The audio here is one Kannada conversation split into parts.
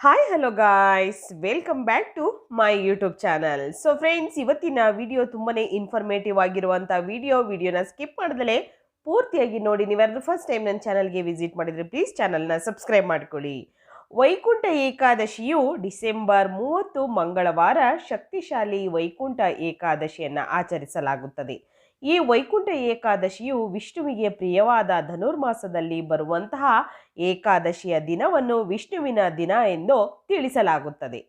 Hi hello guys welcome back to my YouTube channel so friends ಇವತ್ತಿನ ವಿಡಿಯೋ ತುಂಬಾ ಇನ್ಫಾರ್ಮೇಟಿವ್ ಆಗಿರುವಂಥ ವಿಡಿಯೋ ವಿಡಿಯೋನ ಸ್ಕಿಪ್ ಮಾಡಿದಲೇ ಪೂರ್ತಿಯಾಗಿ ನೋಡಿ ನೀವ್ಯಾರು ಫಸ್ಟ್ ಟೈಮ್ ನನ್ನ ಚಾನಲ್ಗೆ ವಿಸಿಟ್ ಮಾಡಿದರೆ ಪ್ಲೀಸ್ ಚಾನಲ್ನ ಸಬ್ಸ್ಕ್ರೈಬ್ ಮಾಡ್ಕೊಳ್ಳಿ. ವೈಕುಂಠ ಏಕಾದಶಿಯು ಡಿಸೆಂಬರ್ ಮೂವತ್ತು ಮಂಗಳವಾರ ಶಕ್ತಿಶಾಲಿ ವೈಕುಂಠ ಏಕಾದಶಿಯನ್ನು ಆಚರಿಸಲಾಗುತ್ತದೆ. ಈ ವೈಕುಂಠ ಏಕಾದಶಿಯು ವಿಷ್ಣುವಿಗೆ ಪ್ರಿಯವಾದ ಧನುರ್ಮಾಸದಲ್ಲಿ ಬರುವಂತಹ ಏಕಾದಶಿಯ ದಿನವನ್ನು ವಿಷ್ಣುವಿನ ದಿನ ಎಂದು ತಿಳಿಸಲಾಗುತ್ತದೆ.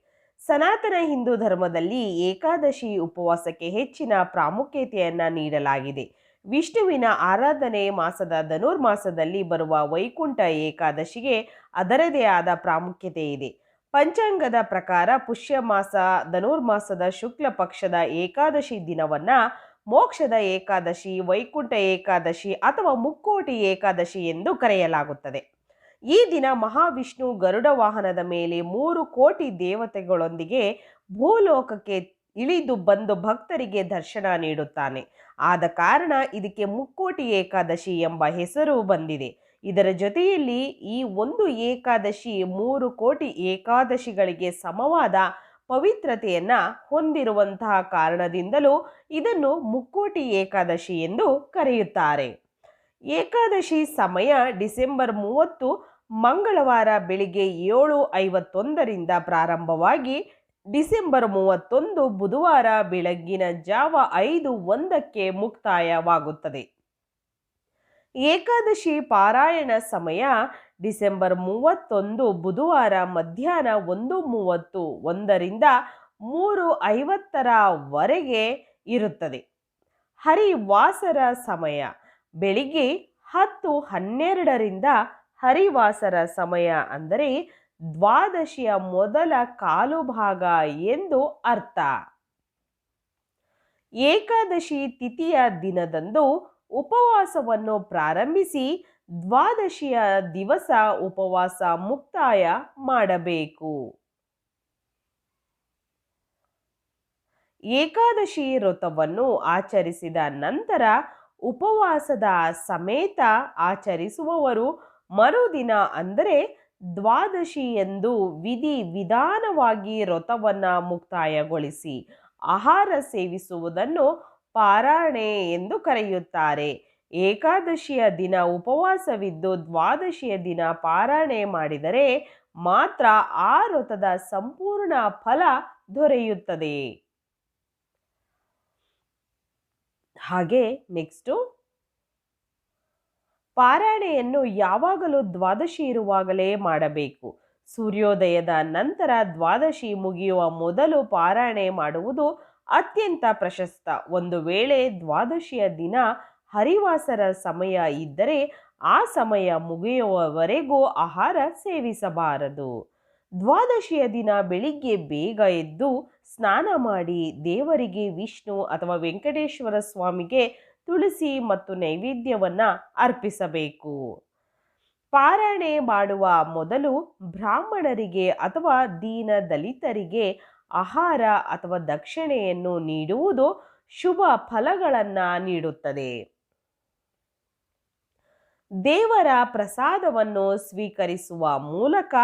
ಸನಾತನ ಹಿಂದೂ ಧರ್ಮದಲ್ಲಿ ಏಕಾದಶಿ ಉಪವಾಸಕ್ಕೆ ಹೆಚ್ಚಿನ ಪ್ರಾಮುಖ್ಯತೆಯನ್ನು ನೀಡಲಾಗಿದೆ. ವಿಷ್ಣುವಿನ ಆರಾಧನೆ ಮಾಸದ ಧನುರ್ಮಾಸದಲ್ಲಿ ಬರುವ ವೈಕುಂಠ ಏಕಾದಶಿಗೆ ಅದರದೇ ಆದ ಪ್ರಾಮುಖ್ಯತೆ ಇದೆ. ಪಂಚಾಂಗದ ಪ್ರಕಾರ ಪುಷ್ಯ ಮಾಸ ಧನುರ್ಮಾಸದ ಶುಕ್ಲ ಪಕ್ಷದ ಏಕಾದಶಿ ದಿನವನ್ನ ಮೋಕ್ಷದ ಏಕಾದಶಿ, ವೈಕುಂಠ ಏಕಾದಶಿ ಅಥವಾ ಮುಕ್ಕೋಟಿ ಏಕಾದಶಿ ಎಂದು ಕರೆಯಲಾಗುತ್ತದೆ. ಈ ದಿನ ಮಹಾವಿಷ್ಣು ಗರುಡ ವಾಹನದ ಮೇಲೆ ಮೂರು ಕೋಟಿ ದೇವತೆಗಳೊಂದಿಗೆ ಭೂಲೋಕಕ್ಕೆ ಇಳಿದು ಬಂದು ಭಕ್ತರಿಗೆ ದರ್ಶನ ನೀಡುತ್ತಾನೆ. ಆದ ಕಾರಣ ಇದಕ್ಕೆ ಮುಕ್ಕೋಟಿ ಏಕಾದಶಿ ಎಂಬ ಹೆಸರು ಬಂದಿದೆ. ಇದರ ಜೊತೆಯಲ್ಲಿ ಈ ಒಂದು ಏಕಾದಶಿ ಮೂರು ಕೋಟಿ ಏಕಾದಶಿಗಳಿಗೆ ಸಮವಾದ ಪವಿತ್ರತೆಯನ್ನ ಹೊಂದಿರುವಂತಹ ಕಾರಣದಿಂದಲೂ ಇದನ್ನು ಮುಕ್ಕೋಟಿ ಏಕಾದಶಿ ಎಂದು ಕರೆಯುತ್ತಾರೆ. ಏಕಾದಶಿ ಸಮಯ ಡಿಸೆಂಬರ್ ಮೂವತ್ತು, ಮಂಗಳವಾರ ಬೆಳಿಗ್ಗೆ ಏಳು ಐವತ್ತೊಂದರಿಂದ ಪ್ರಾರಂಭವಾಗಿ ಡಿಸೆಂಬರ್ ಮೂವತ್ತೊಂದು ಬುಧವಾರ ಬೆಳಗ್ಗಿನ ಜಾವ ಐದು ಒಂದಕ್ಕೆ ಮುಕ್ತಾಯವಾಗುತ್ತದೆ. ಏಕಾದಶಿ ಪಾರಾಯಣ ಸಮಯ ಡಿಸೆಂಬರ್ ಮೂವತ್ತೊಂದು ಬುಧವಾರ ಮಧ್ಯಾಹ್ನ ಒಂದು ಮೂವತ್ತು ಒಂದರಿಂದ ಮೂರು ಐವತ್ತರವರೆಗೆ ಇರುತ್ತದೆ. ಹರಿವಾಸರ ಸಮಯ ಬೆಳಿಗ್ಗೆ ಹತ್ತು ಹನ್ನೆರಡರಿಂದ ಹರಿವಾಸರ ಸಮಯ ಅಂದರೆ ದ್ವಾದಶಿಯ ಮೊದಲ ಕಾಲು ಭಾಗ ಎಂದು ಅರ್ಥ. ಏಕಾದಶಿ ತಿಥಿಯ ದಿನದಂದು ಉಪವಾಸವನ್ನು ಪ್ರಾರಂಭಿಸಿ ದ್ವಾದಶಿಯ ದಿವಸ ಉಪವಾಸ ಮುಕ್ತಾಯ ಮಾಡಬೇಕು. ಏಕಾದಶಿ ವ್ರತವನ್ನು ಆಚರಿಸಿದ ನಂತರ ಉಪವಾಸದ ಸಮೇತ ಆಚರಿಸುವವರು ಮರುದಿನ ಅಂದರೆ ದ್ವಾದಶಿ ಎಂದು ವಿಧಿ ವಿಧಾನವಾಗಿ ವ್ರತವನ್ನು ಮುಕ್ತಾಯಗೊಳಿಸಿ ಆಹಾರ ಸೇವಿಸುವುದನ್ನು ಪಾರಾಯಣೆ ಎಂದು ಕರೆಯುತ್ತಾರೆ. ಏಕಾದಶಿಯ ದಿನ ಉಪವಾಸವಿದ್ದು ದ್ವಾದಶಿಯ ದಿನ ಪಾರಾಯಣೆ ಮಾಡಿದರೆ ಮಾತ್ರ ಆ ವ್ರತದ ಸಂಪೂರ್ಣ ಫಲ ದೊರೆಯುತ್ತದೆ. ಹಾಗೆ ನೆಕ್ಸ್ಟು. ಪಾರಾಯಣೆಯನ್ನು ಯಾವಾಗಲೂ ದ್ವಾದಶಿ ಇರುವಾಗಲೇ ಮಾಡಬೇಕು. ಸೂರ್ಯೋದಯದ ನಂತರ ದ್ವಾದಶಿ ಮುಗಿಯುವ ಮೊದಲು ಪಾರಾಯಣೆ ಮಾಡುವುದು ಅತ್ಯಂತ ಪ್ರಶಸ್ತ. ಒಂದು ವೇಳೆ ದ್ವಾದಶಿಯ ದಿನ ಹರಿವಾಸರ ಸಮಯ ಇದ್ದರೆ ಆ ಸಮಯ ಮುಗಿಯುವವರೆಗೂ ಆಹಾರ ಸೇವಿಸಬಾರದು. ದ್ವಾದಶಿಯ ದಿನ ಬೆಳಿಗ್ಗೆ ಬೇಗ ಎದ್ದು ಸ್ನಾನ ಮಾಡಿ ದೇವರಿಗೆ ವಿಷ್ಣು ಅಥವಾ ವೆಂಕಟೇಶ್ವರ ಸ್ವಾಮಿಗೆ ತುಳಸಿ ಮತ್ತು ನೈವೇದ್ಯವನ್ನು ಅರ್ಪಿಸಬೇಕು. ಪಾರಾಯಣೆ ಮಾಡುವ ಮೊದಲು ಬ್ರಾಹ್ಮಣರಿಗೆ ಅಥವಾ ದೀನ ದಲಿತರಿಗೆ ಆಹಾರ ಅಥವಾ ದಕ್ಷಿಣೆಯನ್ನು ನೀಡುವುದು ಶುಭ ಫಲಗಳನ್ನು ನೀಡುತ್ತದೆ. ದೇವರ ಪ್ರಸಾದವನ್ನು ಸ್ವೀಕರಿಸುವ ಮೂಲಕ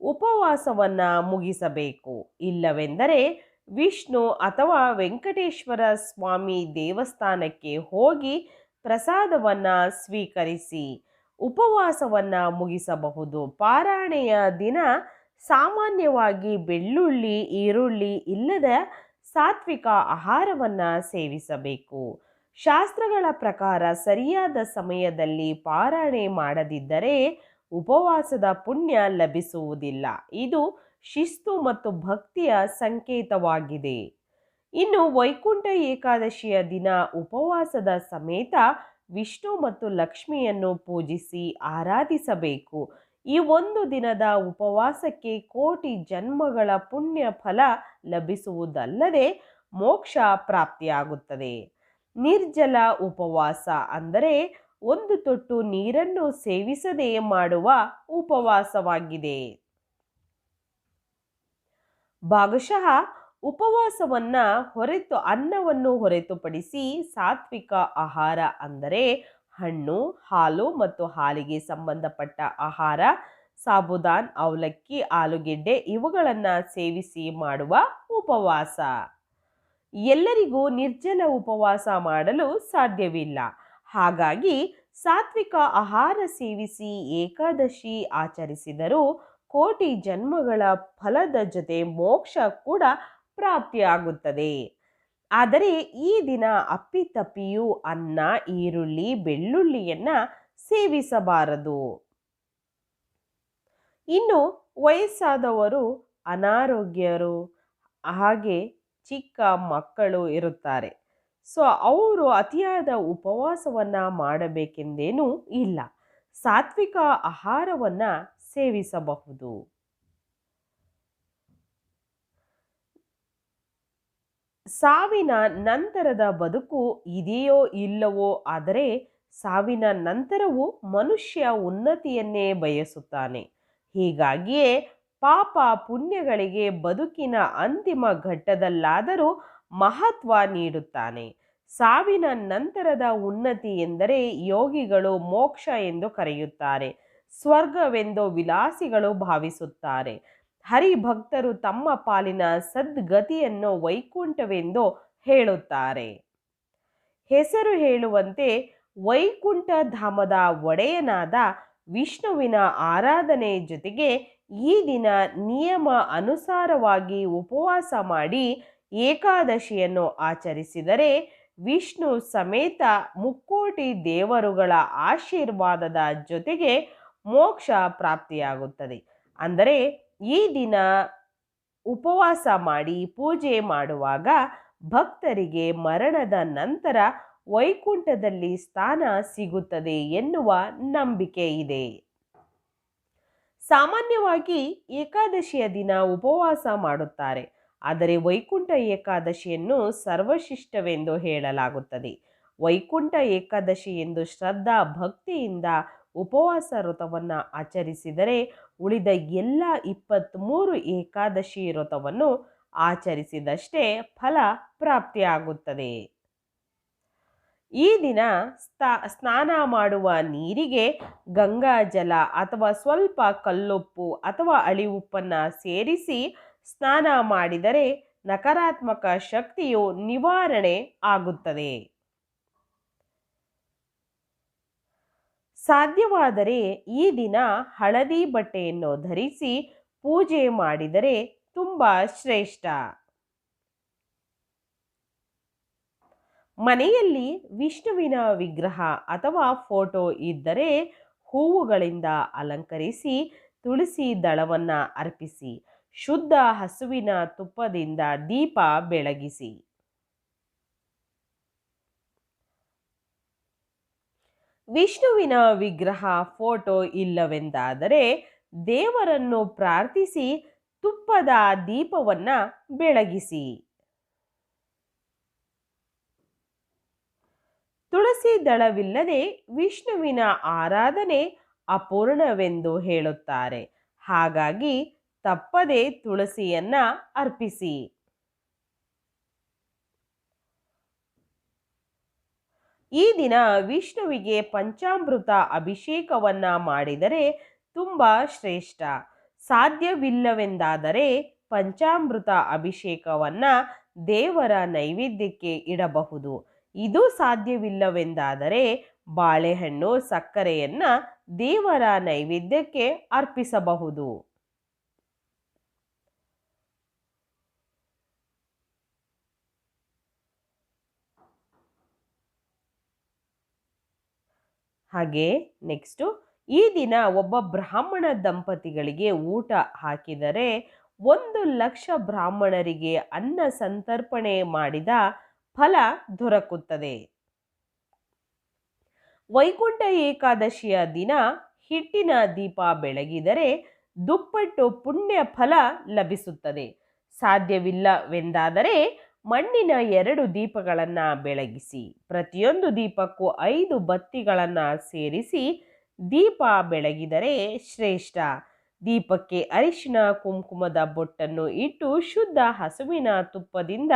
ಉಪವಾಸವನ್ನ ಮುಗಿಸಬೇಕು. ಇಲ್ಲವೆಂದರೆ ವಿಷ್ಣು ಅಥವಾ ವೆಂಕಟೇಶ್ವರ ಸ್ವಾಮಿ ದೇವಸ್ಥಾನಕ್ಕೆ ಹೋಗಿ ಪ್ರಸಾದವನ್ನ ಸ್ವೀಕರಿಸಿ ಉಪವಾಸವನ್ನ ಮುಗಿಸಬಹುದು. ಪಾರಾಯಣೆಯ ದಿನ ಸಾಮಾನ್ಯವಾಗಿ ಬೆಳ್ಳುಳ್ಳಿ, ಈರುಳ್ಳಿ ಇಲ್ಲದ ಸಾತ್ವಿಕ ಆಹಾರವನ್ನು ಸೇವಿಸಬೇಕು. ಶಾಸ್ತ್ರಗಳ ಪ್ರಕಾರ ಸರಿಯಾದ ಸಮಯದಲ್ಲಿ ಪಾರಾಯಣೆ ಮಾಡದಿದ್ದರೆ ಉಪವಾಸದ ಪುಣ್ಯ ಲಭಿಸುವುದಿಲ್ಲ. ಇದು ಶಿಸ್ತು ಮತ್ತು ಭಕ್ತಿಯ ಸಂಕೇತವಾಗಿದೆ. ಇನ್ನು ವೈಕುಂಠ ಏಕಾದಶಿಯ ದಿನ ಉಪವಾಸದ ಸಮೇತ ವಿಷ್ಣು ಮತ್ತು ಲಕ್ಷ್ಮಿಯನ್ನು ಪೂಜಿಸಿ ಆರಾಧಿಸಬೇಕು. ಈ ಒಂದು ದಿನದ ಉಪವಾಸಕ್ಕೆ ಕೋಟಿ ಜನ್ಮಗಳ ಪುಣ್ಯ ಫಲ ಲಭಿಸುವುದಲ್ಲದೆ ಮೋಕ್ಷ ಪ್ರಾಪ್ತಿಯಾಗುತ್ತದೆ. ನಿರ್ಜಲ ಉಪವಾಸ ಅಂದರೆ ಒಂದು ತೊಟ್ಟು ನೀರನ್ನು ಸೇವಿಸದೆ ಮಾಡುವ ಉಪವಾಸವಾಗಿದೆ. ಭಾಗಶಃ ಉಪವಾಸವನ್ನ ಹೊರತು ಅನ್ನವನ್ನು ಹೊರತುಪಡಿಸಿ ಸಾತ್ವಿಕ ಆಹಾರ ಅಂದರೆ ಹಣ್ಣು, ಹಾಲು ಮತ್ತು ಹಾಲಿಗೆ ಸಂಬಂಧಪಟ್ಟ ಆಹಾರ, ಸಾಬುದಾನ್, ಅವಲಕ್ಕಿ, ಆಲೂಗೆಡ್ಡೆ ಇವುಗಳನ್ನು ಸೇವಿಸಿ ಮಾಡುವ ಉಪವಾಸ. ಎಲ್ಲರಿಗೂ ನಿರ್ಜಲ ಉಪವಾಸ ಮಾಡಲು ಸಾಧ್ಯವಿಲ್ಲ. ಹಾಗಾಗಿ ಸಾತ್ವಿಕ ಆಹಾರ ಸೇವಿಸಿ ಏಕಾದಶಿ ಆಚರಿಸಿದರೂ ಕೋಟಿ ಜನ್ಮಗಳ ಫಲದ ಜೊತೆ ಮೋಕ್ಷ ಕೂಡ ಪ್ರಾಪ್ತಿಯಾಗುತ್ತದೆ. ಆದರೆ ಈ ದಿನ ಅಪ್ಪಿತಪ್ಪಿಯು ಅನ್ನ, ಈರುಳ್ಳಿ, ಬೆಳ್ಳುಳ್ಳಿಯನ್ನ ಸೇವಿಸಬಾರದು. ಇನ್ನು ವಯಸ್ಸಾದವರು ಅನಾರೋಗ್ಯರು, ಹಾಗೆ ಚಿಕ್ಕ ಮಕ್ಕಳು ಇರುತ್ತಾರೆ. ಸೊ, ಅವರು ಅತಿಯಾದ ಉಪವಾಸವನ್ನ ಮಾಡಬೇಕೆಂದೇನೂ ಇಲ್ಲ. ಸಾತ್ವಿಕ ಆಹಾರವನ್ನ ಸೇವಿಸಬಹುದು. ಸಾವಿನ ನಂತರದ ಬದುಕು ಇದೆಯೋ ಇಲ್ಲವೋ ಆದರೆ ಸಾವಿನ ನಂತರವೂ ಮನುಷ್ಯ ಉನ್ನತಿಯನ್ನೇ ಬಯಸುತ್ತಾನೆ. ಹೀಗಾಗಿಯೇ ಪಾಪ ಪುಣ್ಯಗಳಿಗೆ ಬದುಕಿನ ಅಂತಿಮ ಘಟ್ಟದಲ್ಲಾದರೂ ಮಹತ್ವ ನೀಡುತ್ತಾನೆ. ಸಾವಿನ ನಂತರದ ಉನ್ನತಿ ಎಂದರೆ ಯೋಗಿಗಳು ಮೋಕ್ಷ ಎಂದು ಕರೆಯುತ್ತಾರೆ, ಸ್ವರ್ಗವೆಂದು ವಿಲಾಸಿಗಳು ಭಾವಿಸುತ್ತಾರೆ. ಹರಿಭಕ್ತರು ತಮ್ಮ ಪಾಲಿನ ಸದ್ಗತಿಯನ್ನು ವೈಕುಂಠವೆಂದು ಹೇಳುತ್ತಾರೆ. ಹೆಸರು ಹೇಳುವಂತೆ ವೈಕುಂಠ ಧಾಮದ ಒಡೆಯನಾದ ವಿಷ್ಣುವಿನ ಆರಾಧನೆ ಜೊತೆಗೆ ಈ ದಿನ ನಿಯಮ ಅನುಸಾರವಾಗಿ ಉಪವಾಸ ಮಾಡಿ ಏಕಾದಶಿಯನ್ನು ಆಚರಿಸಿದರೆ ವಿಷ್ಣು ಸಮೇತ ಮುಕ್ಕೋಟಿ ದೇವರುಗಳ ಆಶೀರ್ವಾದದ ಜೊತೆಗೆ ಮೋಕ್ಷ ಪ್ರಾಪ್ತಿಯಾಗುತ್ತದೆ. ಅಂದರೆ ಈ ದಿನ ಉಪವಾಸ ಮಾಡಿ ಪೂಜೆ ಮಾಡುವಾಗ ಭಕ್ತರಿಗೆ ಮರಣದ ನಂತರ ವೈಕುಂಠದಲ್ಲಿ ಸ್ಥಾನ ಸಿಗುತ್ತದೆ ಎನ್ನುವ ನಂಬಿಕೆ ಇದೆ. ಸಾಮಾನ್ಯವಾಗಿ ಏಕಾದಶಿಯ ದಿನ ಉಪವಾಸ ಮಾಡುತ್ತಾರೆ. ಆದರೆ ವೈಕುಂಠ ಏಕಾದಶಿಯನ್ನು ಸರ್ವಶಿಷ್ಟವೆಂದು ಹೇಳಲಾಗುತ್ತದೆ. ವೈಕುಂಠ ಏಕಾದಶಿ ಎಂದು ಶ್ರದ್ಧಾ ಭಕ್ತಿಯಿಂದ ಉಪವಾಸ ವ್ರತವನ್ನು ಆಚರಿಸಿದರೆ ಉಳಿದ ಎಲ್ಲ ಇಪ್ಪತ್ತ್ಮೂರು ಏಕಾದಶಿ ವ್ರತವನ್ನು ಆಚರಿಸಿದಷ್ಟೇ ಫಲ ಪ್ರಾಪ್ತಿಯಾಗುತ್ತದೆ. ಈ ದಿನ ಸ್ನಾನ ಮಾಡುವ ನೀರಿಗೆ ಗಂಗಾ ಜಲ ಅಥವಾ ಸ್ವಲ್ಪ ಕಲ್ಲುಪ್ಪು ಅಥವಾ ಅಳಿ ಉಪ್ಪನ್ನು ಸೇರಿಸಿ ಸ್ನಾನ ಮಾಡಿದರೆ ನಕಾರಾತ್ಮಕ ಶಕ್ತಿಯು ನಿವಾರಣೆ ಆಗುತ್ತದೆ. ಸಾಧ್ಯವಾದರೆ ಈ ದಿನ ಹಳದಿ ಬಟ್ಟೆಯನ್ನು ಧರಿಸಿ ಪೂಜೆ ಮಾಡಿದರೆ ತುಂಬ ಶ್ರೇಷ್ಠ. ಮನೆಯಲ್ಲಿ ವಿಷ್ಣುವಿನ ವಿಗ್ರಹ ಅಥವಾ ಫೋಟೋ ಇದ್ದರೆ ಹೂವುಗಳಿಂದ ಅಲಂಕರಿಸಿ ತುಳಸಿ ದಳವನ್ನು ಅರ್ಪಿಸಿ, ಶುದ್ಧ ಹಸುವಿನ ತುಪ್ಪದಿಂದ ದೀಪ ಬೆಳಗಿಸಿ. ವಿಷ್ಣುವಿನ ವಿಗ್ರಹ ಫೋಟೋ ಇಲ್ಲವೆಂದಾದರೆ ದೇವರನ್ನು ಪ್ರಾರ್ಥಿಸಿ ತುಪ್ಪದ ದೀಪವನ್ನು ಬೆಳಗಿಸಿ. ತುಳಸಿ ದಳವಿಲ್ಲದೆ ವಿಷ್ಣುವಿನ ಆರಾಧನೆ ಅಪೂರ್ಣವೆಂದು ಹೇಳುತ್ತಾರೆ. ಹಾಗಾಗಿ ತಪ್ಪದೆ ತುಳಸಿಯನ್ನ ಅರ್ಪಿಸಿ. ಈ ದಿನ ವಿಷ್ಣುವಿಗೆ ಪಂಚಾಮೃತ ಅಭಿಷೇಕವನ್ನ ಮಾಡಿದರೆ ತುಂಬ ಶ್ರೇಷ್ಠ. ಸಾಧ್ಯವಿಲ್ಲವೆಂದಾದರೆ ಪಂಚಾಮೃತ ಅಭಿಷೇಕವನ್ನ ದೇವರ ನೈವೇದ್ಯಕ್ಕೆ ಇಡಬಹುದು. ಇದು ಸಾಧ್ಯವಿಲ್ಲವೆಂದಾದರೆ ಬಾಳೆಹಣ್ಣು, ಸಕ್ಕರೆಯನ್ನು ದೇವರ ನೈವೇದ್ಯಕ್ಕೆ ಅರ್ಪಿಸಬಹುದು. ಹಾಗೆ ನೆಕ್ಸ್ಟು ಈ ದಿನ ಒಬ್ಬ ಬ್ರಾಹ್ಮಣ ದಂಪತಿಗಳಿಗೆ ಊಟ ಹಾಕಿದರೆ ಒಂದು ಲಕ್ಷ ಬ್ರಾಹ್ಮಣರಿಗೆ ಅನ್ನ ಸಂತರ್ಪಣೆ ಮಾಡಿದ ಫಲ ದೊರಕುತ್ತದೆ. ವೈಕುಂಠ ಏಕಾದಶಿಯ ದಿನ ಹಿಟ್ಟಿನ ದೀಪ ಬೆಳಗಿದರೆ ದುಪ್ಪಟ್ಟು ಪುಣ್ಯ ಫಲ ಲಭಿಸುತ್ತದೆ. ಸಾಧ್ಯವಿಲ್ಲವೆಂದಾದರೆ ಮಣ್ಣಿನ ಎರಡು ದೀಪಗಳನ್ನು ಬೆಳಗಿಸಿ, ಪ್ರತಿಯೊಂದು ದೀಪಕ್ಕೂ ಐದು ಬತ್ತಿಗಳನ್ನು ಸೇರಿಸಿ ದೀಪ ಬೆಳಗಿದರೆ ಶ್ರೇಷ್ಠ. ದೀಪಕ್ಕೆ ಅರಿಶಿನ, ಕುಂಕುಮದ ಬೊಟ್ಟನ್ನು ಇಟ್ಟು ಶುದ್ಧ ಹಸುವಿನ ತುಪ್ಪದಿಂದ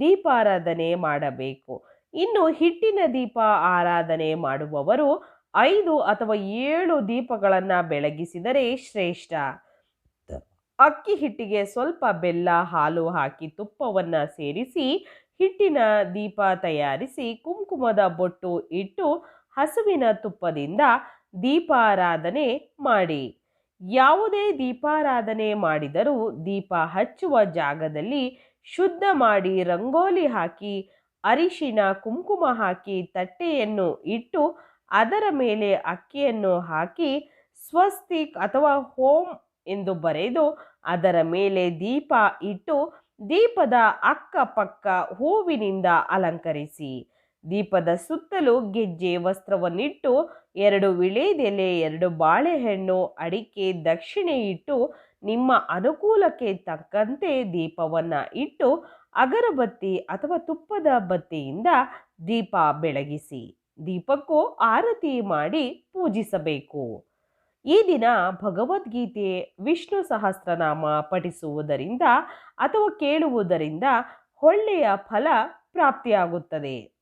ದೀಪಾರಾಧನೆ ಮಾಡಬೇಕು. ಇನ್ನು ಹಿಟ್ಟಿನ ದೀಪ ಆರಾಧನೆ ಮಾಡುವವರು ಐದು ಅಥವಾ ಏಳು ದೀಪಗಳನ್ನು ಬೆಳಗಿಸಿದರೆ ಶ್ರೇಷ್ಠ. ಅಕ್ಕಿ ಹಿಟ್ಟಿಗೆ ಸ್ವಲ್ಪ ಬೆಲ್ಲ, ಹಾಲು ಹಾಕಿ ತುಪ್ಪವನ್ನು ಸೇರಿಸಿ, ಹಿಟ್ಟಿನ ದೀಪ ತಯಾರಿಸಿ ಕುಂಕುಮದ ಬೊಟ್ಟು ಇಟ್ಟು ಹಸುವಿನ ತುಪ್ಪದಿಂದ ದೀಪಾರಾಧನೆ ಮಾಡಿ. ಯಾವುದೇ ದೀಪಾರಾಧನೆ ಮಾಡಿದರೂ ದೀಪ ಹಚ್ಚುವ ಜಾಗದಲ್ಲಿ ಶುದ್ಧ ಮಾಡಿ ರಂಗೋಲಿ ಹಾಕಿ ಅರಿಶಿನ ಕುಂಕುಮ ಹಾಕಿ, ತಟ್ಟೆಯನ್ನು ಇಟ್ಟು ಅದರ ಮೇಲೆ ಅಕ್ಕಿಯನ್ನು ಹಾಕಿ, ಸ್ವಸ್ತಿಕ್ ಅಥವಾ ಹೋಮ್ ಎಂದು ಬರೆದು ಅದರ ಮೇಲೆ ದೀಪ ಇಟ್ಟು ದೀಪದ ಅಕ್ಕಪಕ್ಕ ಹೂವಿನಿಂದ ಅಲಂಕರಿಸಿ. ದೀಪದ ಸುತ್ತಲೂ ಗೆಜ್ಜೆ ವಸ್ತ್ರವನ್ನಿಟ್ಟು ಎರಡು ವಿಳೆದೆಲೆ ಎರಡು ಬಾಳೆಹಣ್ಣು ಅಡಿಕೆ ದಕ್ಷಿಣೆ ಇಟ್ಟು ನಿಮ್ಮ ಅನುಕೂಲಕ್ಕೆ ತಕ್ಕಂತೆ ದೀಪವನ್ನು ಇಟ್ಟು ಅಗರಬತ್ತಿ ಅಥವಾ ತುಪ್ಪದ ಬತ್ತಿಯಿಂದ ದೀಪ ಬೆಳಗಿಸಿ. ದೀಪಕ್ಕೂ ಆರತಿ ಮಾಡಿ ಪೂಜಿಸಬೇಕು. ಈ ದಿನ ಭಗವದ್ಗೀತೆ ವಿಷ್ಣು ಸಹಸ್ರನಾಮ ಪಠಿಸುವುದರಿಂದ ಅಥವಾ ಕೇಳುವುದರಿಂದ ಒಳ್ಳೆಯ ಫಲ ಪ್ರಾಪ್ತಿಯಾಗುತ್ತದೆ.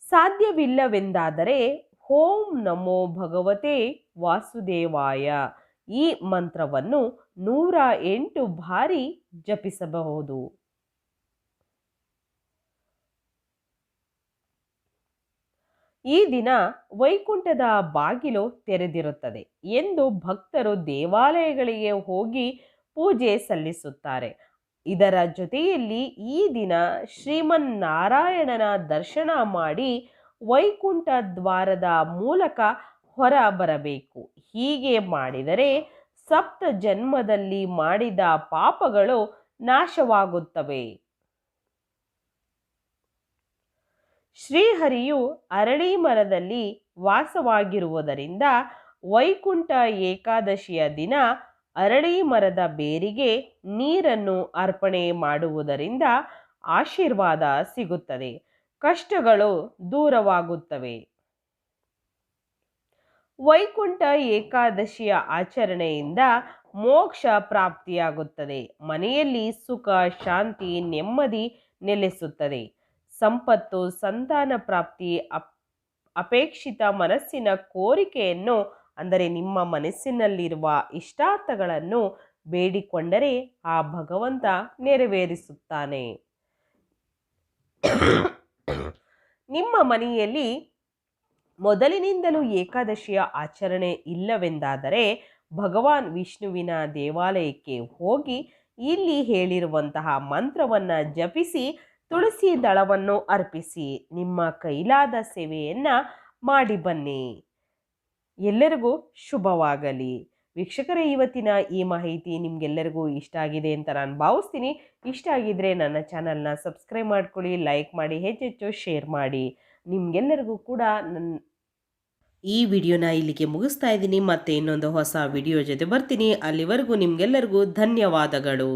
ಸಾಧ್ಯವಿಲ್ಲವೆಂದಾದರೆ, ಓಂ ನಮೋ ಭಗವತೆ ವಾಸುದೇವಾಯ ಈ ಮಂತ್ರವನ್ನು ನೂರ ಎಂಟು ಬಾರಿ ಜಪಿಸಬಹುದು. ಈ ದಿನ ವೈಕುಂಠದ ಬಾಗಿಲು ತೆರೆದಿರುತ್ತದೆ ಎಂದು ಭಕ್ತರು ದೇವಾಲಯಗಳಿಗೆ ಹೋಗಿ ಪೂಜೆ ಸಲ್ಲಿಸುತ್ತಾರೆ. ಇದರ ಜೊತೆಯಲ್ಲಿ ಈ ದಿನ ಶ್ರೀಮನ್ನಾರಾಯಣನ ದರ್ಶನ ಮಾಡಿ ವೈಕುಂಠ ದ್ವಾರದ ಮೂಲಕ ಹೊರ ಬರಬೇಕು. ಹೀಗೆ ಮಾಡಿದರೆ ಸಪ್ತ ಜನ್ಮದಲ್ಲಿ ಮಾಡಿದ ಪಾಪಗಳು ನಾಶವಾಗುತ್ತವೆ. ಶ್ರೀಹರಿಯು ಅರಳಿ ಮರದಲ್ಲಿ ವಾಸವಾಗಿರುವುದರಿಂದ ವೈಕುಂಠ ಏಕಾದಶಿಯ ದಿನ ಅರಳಿ ಮರದ ಬೇರಿಗೆ ನೀರನ್ನು ಅರ್ಪಣೆ ಮಾಡುವುದರಿಂದ ಆಶೀರ್ವಾದ ಸಿಗುತ್ತದೆ. ಕಷ್ಟಗಳು ದೂರವಾಗುತ್ತವೆ. ವೈಕುಂಠ ಏಕಾದಶಿಯ ಆಚರಣೆಯಿಂದ ಮೋಕ್ಷ ಪ್ರಾಪ್ತಿಯಾಗುತ್ತದೆ. ಮನೆಯಲ್ಲಿ ಸುಖ, ಶಾಂತಿ, ನೆಮ್ಮದಿ ನೆಲೆಸುತ್ತದೆ. ಸಂಪತ್ತು, ಸಂತಾನ ಪ್ರಾಪ್ತಿ, ಅಪ್, ಅಪೇಕ್ಷಿತ ಮನಸ್ಸಿನ ಕೋರಿಕೆಯನ್ನು, ಅಂದರೆ ನಿಮ್ಮ ಮನಸ್ಸಿನಲ್ಲಿರುವ ಇಷ್ಟಾರ್ಥಗಳನ್ನು ಬೇಡಿಕೊಂಡರೆ ಆ ಭಗವಂತ ನೆರವೇರಿಸುತ್ತಾನೆ. ನಿಮ್ಮ ಮನೆಯಲ್ಲಿ ಮೊದಲಿನಿಂದಲೂ ಏಕಾದಶಿಯ ಆಚರಣೆ ಇಲ್ಲವೆಂದಾದರೆ, ಭಗವಾನ್ ವಿಷ್ಣುವಿನ ದೇವಾಲಯಕ್ಕೆ ಹೋಗಿ ಇಲ್ಲಿ ಹೇಳಿರುವಂತಹ ಮಂತ್ರವನ್ನು ಜಪಿಸಿ ತುಳಸಿ ದಳವನ್ನು ಅರ್ಪಿಸಿ ನಿಮ್ಮ ಕೈಲಾದ ಸೇವೆಯನ್ನು ಮಾಡಿ ಬನ್ನಿ. ಎಲ್ಲರಿಗೂ ಶುಭವಾಗಲಿ. ವೀಕ್ಷಕರೇ, ಇವತ್ತಿನ ಈ ಮಾಹಿತಿ ನಿಮಗೆಲ್ಲರಿಗೂ ಇಷ್ಟ ಆಗಿದೆ ಅಂತ ನಾನು ಭಾವಿಸ್ತೀನಿ. ಇಷ್ಟ ಆಗಿದ್ದರೆ ನನ್ನ ಚಾನಲ್ನ ಸಬ್ಸ್ಕ್ರೈಬ್ ಮಾಡ್ಕೊಳ್ಳಿ, ಲೈಕ್ ಮಾಡಿ, ಹೆಚ್ಚೆಚ್ಚು ಶೇರ್ ಮಾಡಿ. ನಿಮಗೆಲ್ಲರಿಗೂ ಕೂಡ ನನ್ನ ಈ ವಿಡಿಯೋನ ಇಲ್ಲಿಗೆ ಮುಗಿಸ್ತಾ ಇದ್ದೀನಿ. ಮತ್ತೆ ಇನ್ನೊಂದು ಹೊಸ ವಿಡಿಯೋ ಜೊತೆ ಬರ್ತೀನಿ. ಅಲ್ಲಿವರೆಗೂ ನಿಮಗೆಲ್ಲರಿಗೂ ಧನ್ಯವಾದಗಳು.